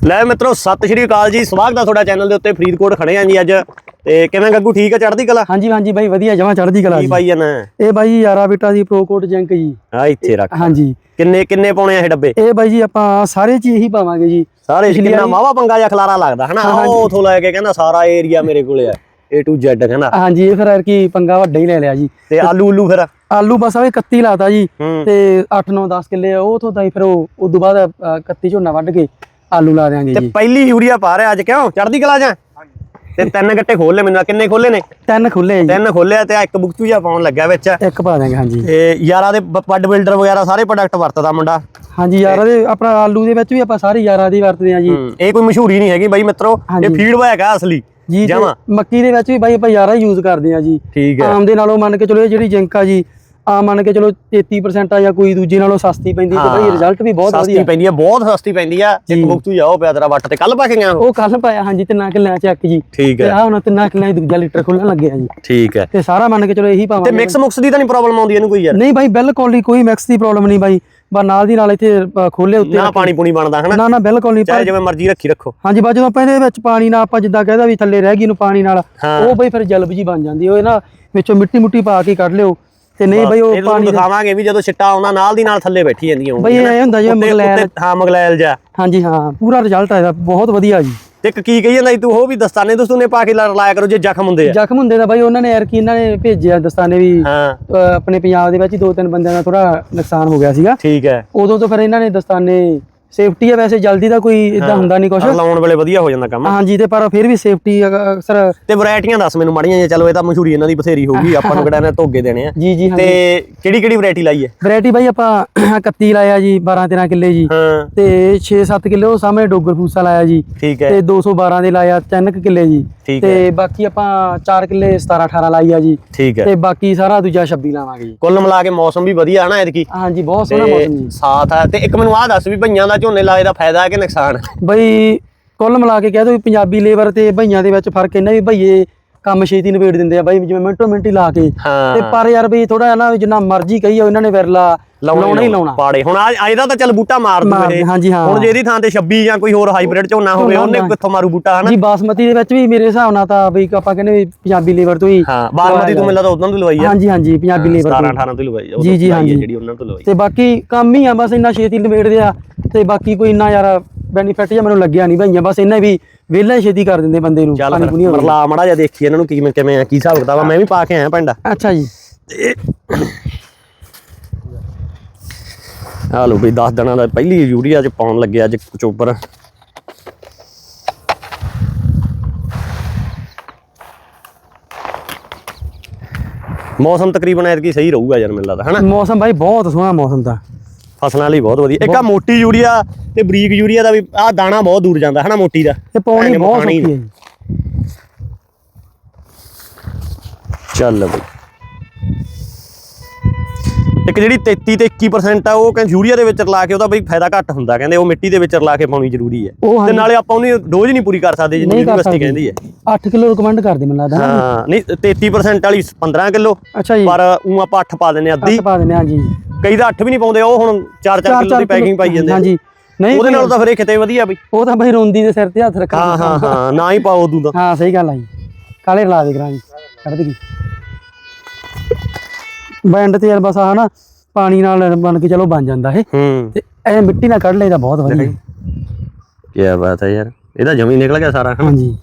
ਲੈ ਮਿੱਤਰੋ ਸਤਿ ਸ਼੍ਰੀ ਅਕਾਲ ਜੀ। ਸਵਾਗਤ ਹੈ ਤੁਹਾਡਾ ਚੈਨਲ ਦੇ ਉੱਤੇ। ਫਰੀਦਕੋਟ ਖੜੇ ਆਂ ਜੀ ਅੱਜ। ਤੇ ਕਿਵੇਂ ਗੱਗੂ ਠੀਕ ਹੈ ਚੜ੍ਹਦੀ ਕਲਾ? ਹਾਂਜੀ ਹਾਂਜੀ ਬਾਈ ਵਧੀਆ ਜਮਾ ਚੜ੍ਹਦੀ ਕਲਾ ਜੀ। ਪਾਈ ਜਾਣਾ ਇਹ ਬਾਈ ਯਾਰਾ ਬੇਟਾ ਦੀ ਪ੍ਰੋਕੋਟ ਜੰਕ ਜੀ। ਆ ਇੱਥੇ ਰੱਖ। ਹਾਂਜੀ। ਕਿੰਨੇ ਕਿੰਨੇ ਪਾਉਣੇ ਆ ਇਹ ਡੱਬੇ? ਇਹ ਬਾਈ ਜੀ ਆਪਾਂ ਸਾਰੇ ਚੀਜ਼ ਹੀ ਪਾਵਾਂਗੇ ਜੀ। ਸਾਰੇ ਕਿੰਨਾ ਮਾਵਾ ਪੰਗਾ ਜਾਂ ਖਲਾਰਾ ਲੱਗਦਾ ਹਨਾ? ਉਹ ਉਥੋਂ ਲੈ ਕੇ ਕਹਿੰਦਾ ਸਾਰਾ ਏਰੀਆ ਮੇਰੇ ਕੋਲੇ ਆ। A to Z ਕਹਿੰਦਾ। ਹਾਂਜੀ ਇਹ ਫਿਰ ਕੀ ਪੰਗਾ ਵੱਡਾ ਹੀ ਲੈ ਲਿਆ ਜੀ। ਤੇ ਆਲੂ ਉਲੂ ਫਿਰ? ਆਲੂ ਬਸ ਆਵੇ 31 ਲਾਤਾ ਜੀ। ਤੇ 8 9 10 ਕਿੱਲੇ ਉਹ ਤੋਂ ਤਾਂ ਫਿਰ ਉਹ ਉਦੋਂ ਬਾਅਦ ਅ, 31 ਝੋਨਾ ਵੱਢ ਕੇ ਆਲੂ ਲਾ ਦਿਆਂਗੇ ਤੇ ਜੀ। ਪਹਿਲੀ ਯੂਰੀਆ ਪਾ ਰਿਹਾ ਅੱਜ ਕਿਉਂ? ਚੜ੍ਹਦੀ ਕਲਾ ਜਾਂ? ਤੇ ਤਿੰਨ ਗੱਟੇ ਖੋਲ ਲੈ ਮੈਨੂੰ ਕਿੰਨੇ ਖੋਲੇ ਨੇ? ਤਿੰਨ ਖੁੱਲੇ ਜੀ। ਤਿੰਨ ਖੋਲਿਆ ਤੇ ਆਹ ਇੱਕ ਬੁਕਚੂ ਜਿਹਾ ਪਾਉਣ ਲੱਗਾ ਵਿੱਚ। ਇੱਕ ਪਾ ਦਿਆਂਗੇ ਹਾਂਜੀ। ਤੇ ਯਾਰਾਂ ਦੇ ਬੱਡ ਬਿਲਡਰ ਵਗੈਰਾ ਸਾਰੇ ਪ੍ਰੋਡਕਟ ਵਰਤਦਾ ਮੁੰਡਾ। ਹਾਂਜੀ ਯਾਰਾ ਦੇ ਆਪਣਾ ਆਲੂ ਦੇ ਵਿੱਚ ਵੀ ਆਪਾਂ ਸਾਰੇ ਯਾਰਾ ਦੀ ਵਰਤਦੇ ਆ ਜੀ। ਹੂੰ, ਇਹ ਕੋਈ ਮਸ਼ਹੂਰੀ ਨਹੀਂ ਹੈਗੀ ਬਾਈ ਮਿੱਤਰੋ ਇਹ ਹਾਂਜੀ। ਫੀਡਬੈਕ ਹੈ ਅਸਲੀ ਜੀ ਤੇ ਜਮਾਂ। ਮੱਕੀ ਦੇ ਵਿੱਚ ਵੀ ਬਾਈ ਆਪਾਂ ਯਾਰਾ ਯੂਜ਼ ਕਰਦੇ ਆ ਜੀ। ਠੀਕ ਹੈ। ਆਮ ਦੇ ਨਾਲੋਂ ਮੰਨ ਕੇ ਚਲੋ ਇਹ ਜਿਹੜੀ ਜਿੰਕ ਆ ਜੀ ਆ ਮੰਨ ਕੇ ਚਲੋ 33% ਆ ਜਾਂ ਕੋਈ ਦੂਜੇ ਨਾਲੋਂ ਸਸਤੀ ਪੈਂਦੀ ਤੇ ਬਾਈ ਰਿਜ਼ਲਟ ਵੀ ਬਹੁਤ ਸਸਤੀ ਵਧੀਆ। ਪੈਂਦੀ ਹੈ ਬਹੁਤ ਸਸਤੀ ਪੈਂਦੀ ਆ। ਇੱਕ ਜੀ। ਬੁਕਚੂ ਜਾਓ ਪਿਆ ਤੇਰਾ ਵੱਟ ਤੇ ਕੱਲ ਪਾ ਕੇ ਗਿਆ ਉਹ? ਕੱਲ ਪਾਇਆ ਹਾਂਜੀ ਤਿੰਨਾਂ ਕਿੱਲਿਆਂ ਚ ਇੱਕ ਜੀ। ਠੀਕ ਤੇ ਹੈ। ਆ ਹੁਣ ਤਿੰਨਾਂ ਕਿੱਲਿਆਂ ਦੂਜਾ ਲੀਟਰ ਖੁੱਲਣ ਲੱਗਿਆ ਜੀ। ਠੀਕ ਹੈ। ਤੇ ਸਾਰਾ ਮੰਨ ਕੇ ਚਲੋ ਇਹੀ ਤੇ ਪਾਵਾਂਗੇ। ਮਿਕਸ ਮੁਕਸ ਦੀ ਤਾਂ ਨਹੀਂ ਪ੍ਰੋਬਲਮ ਆਉਂਦੀ ਇਹਨੂੰ ਕੋਈ ਯਾਰ? ਨਹੀਂ ਬਾਈ ਬਿਲਕੁਲ ਨਹੀਂ ਕੋਈ ਮਿਕਸ ਦੀ ਪ੍ਰੋਬਲਮ ਨਹੀਂ ਬਾਈ ਬਸ ਨਾਲ ਦੀ ਨਾਲ ਇੱਥੇ ਖੋਲੇ ਉੱਤੇ ਨਾ ਪਾਣੀ ਪੂਣੀ ਬਣਦਾ ਹਨਾ? ਨਾ ਨਾ ਬਿਲਕੁਲ ਨਹੀਂ ਚਾਹੇ ਜਿਵੇਂ ਮਰਜ਼ੀ ਰੱਖੀ ਰੱਖੋ। ਹਾਂਜੀ ਜਦੋਂ ਆਪਾਂ ਇਹਦੇ ਵਿੱਚ ਪਾਣੀ ਨਾਲ ਆਪਾਂ ਜਿੱਦਾਂ ਕਹਿੰਦਾ ਵੀ ਥੱਲੇ ਰਹਿ ਗਈ ਨੂੰ ਪਾਣੀ ਨਾਲ ਹਾਂ। ਉਹ ਬਈ ਫਿਰ ਜਲਬ ਜੀ ਬਣ ਜਾਂਦੀ ਉਹ ਨਾ ਵਿੱਚੋਂ ਮਿੱਟੀ ਮੁੱਟੀ ਪਾ ਕੇ ਕੱਢ ਲਿਓ। ਤੇ ਨਹੀਂ ਬਈ ਉਹ ਪਾਣੀ ਦਿਖਾਵਾਂਗੇ ਵੀ ਜਦੋਂ ਛਿੱਟਾ ਆਉਂਦਾ ਨਾਲ ਦੀ ਨਾਲ ਥੱਲੇ ਬੈਠੀ ਜਾਂਦੀਆਂ ਬਈ ਇਹ ਹੁੰਦਾ ਜਿਵੇਂ ਮਗਲੈਲ ਹਾਂ ਮਗਲੈਲ ਜਾ ਹਾਂਜੀ ਹਾਂ। ਪੂਰਾ ਰਿਜ਼ਲਟ ਆਇਆ ਬਹੁਤ ਵਧੀਆ ਜੀ। ਤੇ ਇੱਕ ਕੀ ਕਹੀ ਜਾਂਦਾ ਤੂੰ ਉਹ ਵੀ ਦਸਤਾਨੇ ਦਸਤੂਨੇ ਪਾ ਕੇ ਲਾਇਆ ਕਰੋ ਜੇ ਜ਼ਖਮ ਹੁੰਦੇ ਆ। ਜ਼ਖਮ ਹੁੰਦੇ ਦਾ ਬਾਈ ਉਹਨਾਂ ਨੇ ਯਾਰ ਕੀ ਇਹਨਾਂ ਨੇ ਭੇਜਿਆ ਦਸਤਾਨੇ ਵੀ ਆਪਣੇ ਪੰਜਾਬ ਦੇ ਵਿੱਚ ਦੋ ਤਿੰਨ ਬੰਦਿਆਂ ਦਾ ਥੋੜਾ ਨੁਕਸਾਨ ਹੋ ਗਿਆ ਸੀਗਾ। ਠੀਕ ਹੈ। ਉਦੋਂ ਤੋਂ ਫਿਰ ਇਹਨਾਂ ਨੇ ਦਸਤਾਨੇ ਸੇਫਟੀ ਆ ਵੈਸੇ ਜਲਦੀ ਦਾ ਕੋਈ ਇਦਾਂ ਹੁੰਦਾ ਨਹੀਂ ਕੁਛ। ਲਾਉਣ ਵੇਲੇ ਵਧੀਆ ਹੋ ਜਾਂਦਾ ਕੰਮ। ਹਾਂਜੀ ਤੇ ਪਰ ਫਿਰ ਵੀ ਸੇਫਟੀ ਅਕਸਰ ਤੇ ਵੈਰਾਈਟੀਆਂ ਦੱਸ ਮੈਨੂੰ ਮਾੜੀਆਂ ਜਿਹੀਆਂ ਚਲੋ ਇਹ ਤਾਂ ਮਸ਼ਹੂਰੀ ਇਹਨਾਂ ਦੀ ਬਥੇਰੀ ਹੋਊਗੀ ਆਪਾਂ ਨੂੰ ਕਿਹੜਾ ਇਹਨਾਂ ਧੋਗੇ ਦੇਣੇ ਆ। ਜੀ ਜੀ ਤੇ ਕਿਹੜੀ ਕਿਹੜੀ ਵੈਰਾਈਟੀ ਲਾਈ ਹੈ? ਵੈਰਾਈਟੀ ਬਾਈ ਆਪਾਂ 31 ਲਾਇਆ ਜੀ 12 13 ਕਿੱਲੇ ਜੀ। ਹਾਂ। ਤੇ 6-7 ਕਿੱਲੇ ਉਹ ਸਾਹਮਣੇ ਡੋਗਰ ਫੂਸਾ ਲਾਇਆ ਜੀ। ਠੀਕ ਹੈ। ਤੇ 212 ਦੇ ਲਾਇਆ 3 ਕਿੱਲੇ ਜੀ। ਤੇ ਬਾਕੀ ਆਪਾਂ 4 ਕਿੱਲੇ 17 18 ਲਾਈ ਆ ਜੀ। ਠੀਕ ਹੈ। ਤੇ ਬਾਕੀ ਸਾਰਾ ਦੂਜਾ 26 ਲਾਵਾਂਗੇ ਜੀ। ਕੁੱਲ ਮਿਲਾ ਕੇ ਮੌਸਮ ਵੀ ਵਧੀਆ ਹਨਾ ਐਤਕੀ। ਹਾਂਜੀ ਬਹੁਤ ਸੋਹਣਾ ਮੌਸਮ ਜੀ। ਸਾਥ ਹੈ ਤੇ ਇੱਕ ਮੈਨੂੰ ਆਹ ਦੱਸ ਵੀ ਭਈਆਂ ਦਾ ਝੋਨੇ ਲਾਏ ਦਾ ਫਾਇਦਾ ਹੈ ਕਿ ਨੁਕਸਾਨ? ਬਈ ਕੁੱਲ ਮਿਲਾ ਕੇ ਕਹਿ ਦੋ ਪੰਜਾਬੀ ਲੇਬਰ ਤੇ ਭਈਆਂ ਦੇ ਵਿੱਚ ਫ਼ਰਕ ਇਹਨਾਂ ਵੀ ਭਈਏ ਕੰਮ ਛੇਤੀ ਨਿਬੇੜ ਦਿੰਦੇ ਆ ਬਾਈ ਜਿਵੇਂ ਮਿੰਟੋ ਮਿੰਟ ਹੀ ਲਾ ਕੇ। ਤੇ ਪਰ ਯਾਰ ਬਈ ਥੋੜਾ ਨਾ ਜਿੰਨਾ ਮਰਜ਼ੀ ਕਹੀਏ ਇਹਨਾਂ ਨੇ ਵਿਰਲਾ ਲਾਉਣਾ ਹੀ ਲਾਉਣਾ। ਪਾੜੇ। ਹੁਣ ਆ ਇਹਦਾ ਤਾਂ ਚੱਲ ਬੂਟਾ ਮਾਰ ਦੂ ਇਹ। ਹਾਂਜੀ, ਹਾਂ। ਹੁਣ ਜੇ ਇਹਦੀ ਥਾਂ ਤੇ 26 ਜਾਂ ਕੋਈ ਹੋਰ ਹਾਈਬ੍ਰਿਡ ਝੋਨਾ ਹੋਵੇ ਉਹਨੇ। ਕਿੱਥੋਂ ਮਾਰੂ ਬੂਟਾ ਹਨਾ? ਜੀ ਬਾਸਮਤੀ ਦੇ ਵਿੱਚ ਵੀ ਮੇਰੇ ਹਿਸਾਬ ਨਾਲ ਤਾਂ ਬਈ ਆਪਾਂ ਕਹਿੰਦੇ ਵੀ ਪੰਜਾਬੀ ਲੇਬਰ ਤੋਂ ਹੀ ਹਾਂ ਬਾਸਮਤੀ ਤੂੰ ਲੱਗਦਾ ਉਦੋਂ ਤੋਂ ਲਵਾਈ ਆ। ਹਾਂਜੀ ਹਾਂਜੀ ਪੰਜਾਬੀ ਲੇਬਰ 17 ਤੋਂ 18 ਤੋਂ ਲਵਾਈ ਆ ਜੀ, ਜੀ, ਹਾਂਜੀ। ਜਿਹੜੀ ਉਹਨਾਂ ਤੋਂ ਲਵਾਈ। ਤੇ ਬਾਕੀ ਕੰਮ ਹੀ ਆ ਬਸ ਇੰਨਾ ਛੇਤੀ ਨਿਬੇੜਦੇ ਆ। ਤੇ ਬਾਕੀ ਕੋਈ ਇੰਨਾ ਯਾਰ ਬੈਨੀਫਿਟ ਜਾਂ ਮੈਨੂੰ ਲੱਗਿਆ ਨਹੀਂ ਭਈਆਂ ਬਸ ਇੰਨਾ ਵੀ ਵਿਹਲਾ ਹੀ ਛੇਤੀ ਕਰ ਦਿੰਦੇ ਬੰਦੇ ਨੂੰ ਚੱਲ ਫਿਰ ਮਰਲਾ ਮੜਾ ਜਿਹਾ ਦੇਖੀ ਇਹਨਾਂ ਨੂੰ ਕਿਵੇਂ ਕਿਵੇਂ ਆ ਕੀ ਹਿਸਾਬ ਕਿਤਾਬ ਆ ਮੈਂ ਵੀ ਪਾ ਕੇ ਆਇਆ ਪਿੰਡ ਅੱਛਾ ਜੀ। ਆ ਲੋ ਵੀ 10 ਦਿਨਾਂ ਦਾ ਪਹਿਲੀ ਯੂਰੀਆ ਚ ਪਾਉਣ ਲੱਗਿਆ ਅੱਜ ਚੋਪਰ ਮੌਸਮ ਤਕਰੀਬਨ ਐਤਕੀ ਸਹੀ ਰਹੂਗਾ ਯਾਰ ਮੈਨੂੰ ਲੱਗਦਾ ਹਨਾ? ਮੌਸਮ ਬਾਈ ਬਹੁਤ ਸੋਹਣਾ ਮੌਸਮ ਦਾ ਫਸਲਾਂ ਲਈ ਬਹੁਤ ਵਧੀਆ। ਇੱਕ ਆ ਮੋਟੀ ਯੂਰੀਆ ਤੇ ਬਰੀਕ ਯੂਰੀਆ ਦਾ ਵੀ ਆ ਦਾਣਾ ਬਹੁਤ ਦੂਰ ਜਾਂਦਾ ਹਨਾ ਮੋਟੀ ਦਾ। ਤੇ ਪਾਉਣੀ ਬਹੁਤ ਸੌਖੀ ਹੈ ਚੱਲ ਬਈ। ਇੱਕ ਜਿਹੜੀ 33 ਤੇ 21% ਆ ਉਹ ਕਹਿੰਦੇ ਯੂਰੀਆ ਦੇ ਵਿੱਚ ਰਲਾ ਕੇ ਉਹਦਾ ਬਈ ਫਾਇਦਾ ਘੱਟ ਹੁੰਦਾ ਕਹਿੰਦੇ ਉਹ ਮਿੱਟੀ ਦੇ ਵਿੱਚ ਰਲਾ ਕੇ ਪਾਉਣੀ ਜ਼ਰੂਰੀ ਹੈ। ਤੇ ਨਾਲੇ ਆਪਾਂ ਉਹਦੀ ਡੋਜ਼ ਨਹੀਂ ਪੂਰੀ ਕਰ ਸਕਦੇ ਜਿੰਨੀ ਯੂਨੀਵਰਸਿਟੀ ਕਹਿੰਦੀ ਹੈ। 8 ਕਿਲੋ ਰਿਕਮੈਂਡ ਕਰਦੇ ਮੈਨੂੰ ਲੱਗਦਾ। ਹਾਂ ਨਹੀਂ 33% ਵਾਲੀ 15 ਕਿਲੋ ਪਰ ਉਹ ਆਪਾਂ 8 ਪਾ ਦਿੰਨੇ ਅੱਧੀ। ਪਾ ਦਿੰਦੇ ਹਾਂ ਜੀ ਕਈ ਤਾਂ 8 ਵੀ ਨਹੀਂ ਪਾਉਂਦੇ ਉਹ ਹੁਣ 4-4 ਕਿਲੋ ਦੀ ਪੈਕਿੰਗ ਪਾਈ ਜਾਂਦੇ। ਹਾਂਜੀ। ਨਹੀਂ ਉਹਦੇ ਨਾਲ ਤਾਂ ਫਿਰ ਇਹ ਕਿਤੇ ਵਧੀਆ ਬਈ। ਉਹ ਤਾਂ ਬਾਈ ਰੋਂਦੀ ਦੇ ਸਿਰ ਤੇ ਹੱਥ ਰੱਖਾ ਹਾਂ ਹਾਂ ਹਾਂ ਨਾ ਹੀ ਪਾਓ ਉਦੋਂ ਦਾ ਹਾਂ ਸਹੀ ਗੱਲ ਆ ਜੀ। ਕਾਲੇ ਰਲਾ ਦੇ ਕਰਾਂ ਜੀ ਕੱਢ ਦੇ ਕੀ ਬੈਂਡ ਤੇ ਯਾਰ ਬਸ ਆ ਨਾ ਪਾਣੀ ਨਾਲ ਬਣ ਕੇ ਚਲੋ ਬਣ ਜਾਂਦਾ ਇਹ। ਹੂੰ। ਤੇ ਇਹ ਮਿੱਟੀ ਨਾਲ ਕੱਢ ਲਈਦਾ ਬਹੁਤ ਵਧੀਆ। ਕੀ ਬਾਤ ਹੈ ਯਾਰ। ਇਹਦਾ ਜਮੀ ਨਿਕਲ ਗਿਆ ਸਾਰਾ। ਹਾਂਜੀ।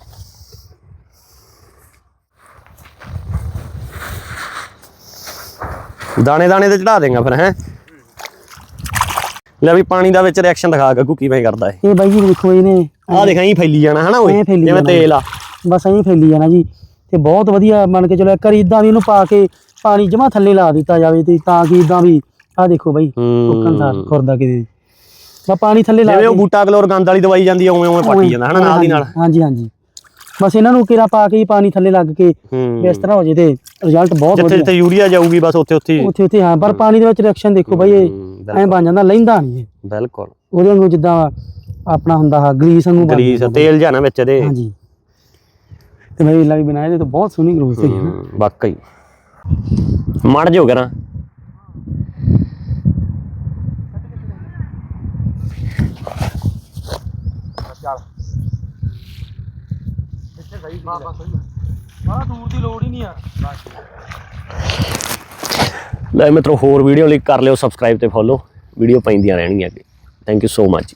ਦਾਣੇ ਦਾਣੇ ਤੇ ਚੜਾ ਦੇਗਾ ਫਿਰ ਹੈ? ਲੈ ਵੀ ਪਾਣੀ ਦਾ ਵਿੱਚ ਰਿਐਕਸ਼ਨ ਦਿਖਾ ਗੱਗੂ ਕਿਵੇਂ ਕਰਦਾ ਇਹ। ਇਹ ਬਾਈ ਜੀ ਦੇਖੋ ਇਹਨੇ ਆਹ ਦੇਖ ਐਂ ਫੈਲੀ ਜਾਣਾ ਹਨਾ ਓਏ? ਜਿਵੇਂ। ਤੇਲ ਆ। ਬਸ ਐਂ ਫੈਲੀ ਜਾਣਾ ਜੀ। ਤੇ ਬਹੁਤ ਵਧੀਆ ਮੰਨ ਕੇ ਚਲੋ ਇੱਕ ਵਾਰੀ ਇਦਾਂ ਵੀ ਇਹਨੂੰ ਪਾ ਕੇ ਪਾਣੀ ਜਮਾ ਥੱਲੇ ਲਾ ਦਿੱਤਾ ਜਾਵੇ ਤੇ ਤਾਂ ਕਿ ਇਦਾਂ ਵੀ ਆਹ ਦੇਖੋ ਬਾਈ ਟੁੱਕਣ ਸਾਰ ਖੁਰਦਾ ਕਿਤੇ ਬਾ ਪਾਣੀ ਥੱਲੇ ਲਾ ਜਿਵੇਂ ਉਹ ਬੂਟਾ ਕਲੋਰ ਗੰਦ ਵਾਲੀ ਦਵਾਈ ਜਾਂਦੀ ਆ ਉਵੇਂ ਉਵੇਂ ਪੱਟੀ ਜਾਂਦਾ ਹਨਾ ਨਾਲ ਦੀ ਨਾਲ। ਹਾਂਜੀ ਹਾਂਜੀ। ਬਸ ਇਹਨਾਂ ਨੂੰ ਕਿਰਾ ਪਾ ਕੇ ਹੀ ਪਾਣੀ ਥੱਲੇ ਲੱਗ ਕੇ ਵੀ ਇਸ ਤਰ੍ਹਾਂ ਹੋ ਜੇ ਤੇ ਰਿਜ਼ਲਟ ਬਹੁਤ ਜਿੱਥੇ ਜਿੱਥੇ ਯੂਰੀਆ ਜਾਊਗੀ ਬਸ ਉੱਥੇ ਉੱਥੇ। ਉੱਥੇ ਉੱਥੇ ਹਾਂ ਪਰ ਪਾਣੀ ਦੇ ਵਿੱਚ ਰਿਐਕਸ਼ਨ ਦੇਖੋ ਬਾਈ ਇਹ ਐਂ ਬਣ ਜਾਂਦਾ ਲੈਂਦਾ ਨਹੀਂ ਬਿਲਕੁਲ। ਉਹਦੇ ਵਾਂਗੂ ਜਿੱਦਾਂ ਆਪਣਾ ਹੁੰਦਾ ਹਾ ਗਰੀਸ ਬਣ ਗਰੀਸ ਤੇਲ ਜਾਣਾ ਵਿੱਚ ਇਹਦੇ। ਹਾਂਜੀ। ਤੇ ਮੈਂ ਇਹ ਵੀ ਬਣਾਇਆ ਤੇ ਤਾਂ ਬਹੁਤ ਸੋਹਣੀ ਗਰੋਥ ਹੈ ਨਾ। ਹੂੰ, ਵਾਕਈ। ਮੜ ਜਿਓ ਕਰਾਂ ਚੱਲ ਸਹੀ ਬਸ ਬਸ ਸਹੀ ਬੜਾ ਦੂਰ ਦੀ ਲੋੜ ਹੀ ਨਹੀਂ ਯਾਰ ਲੈ ਮਿੱਤਰੋ ਹੋਰ ਵੀਡੀਓ ਲਈ ਕਰ ਲਿਓ ਸਬਸਕ੍ਰਾਈਬ ਤੇ ਫੋਲੋ ਵੀਡੀਓ ਪੈਂਦੀਆਂ ਰਹਿਣਗੀਆਂ ਅੱਗੇ। Thank you so much